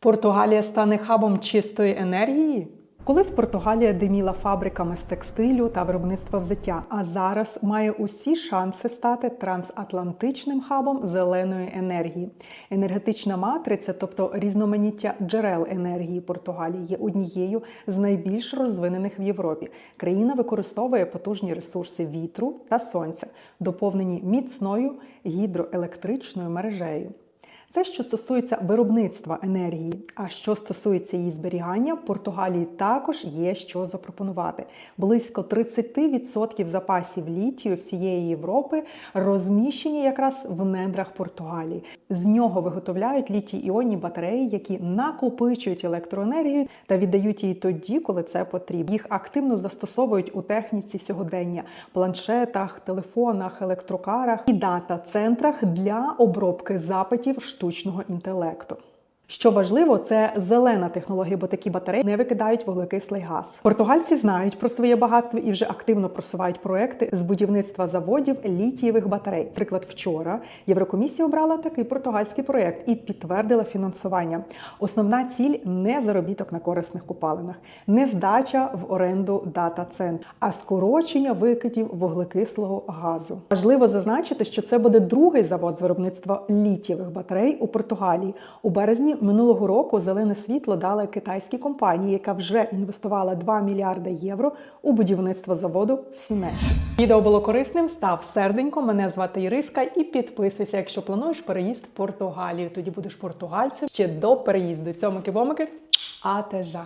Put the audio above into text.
Португалія стане хабом чистої енергії. Колись Португалія диміла фабриками з текстилю та виробництва взуття, а зараз має усі шанси стати трансатлантичним хабом зеленої енергії. Енергетична матриця, тобто різноманіття джерел енергії Португалії, є однією з найбільш розвинених в Європі. Країна використовує потужні ресурси вітру та сонця, доповнені міцною гідроелектричною мережею. Це що стосується виробництва енергії. А що стосується її зберігання, в Португалії також є що запропонувати. Близько 30% запасів літію всієї Європи розміщені якраз в недрах Португалії. З нього виготовляють літій-іонні батареї, які накопичують електроенергію та віддають її тоді, коли це потрібно. Їх активно застосовують у техніці сьогодення, планшетах, телефонах, електрокарах і дата-центрах для обробки запитів штучного інтелекту. Що важливо, це зелена технологія, бо такі батареї не викидають вуглекислий газ. Португальці знають про своє багатство і вже активно просувають проекти з будівництва заводів літієвих батарей. Приклад, вчора Єврокомісія обрала такий португальський проект і підтвердила фінансування. Основна ціль не заробіток на корисних купалинах, не здача в оренду дата центр, а скорочення викидів вуглекислого газу. Важливо зазначити, що це буде другий завод з виробництва літієвих батарей у Португалії. У березні минулого року зелене світло дали китайській компанії, яка вже інвестувала 2 мільярди євро у будівництво заводу в Сінеш. Відео було корисним. Став серденько. Мене звати Іриска і підписуйся, якщо плануєш переїзд в Португалію. Тоді будеш португальцем ще до переїзду. Цьомики-бомики, а те жа.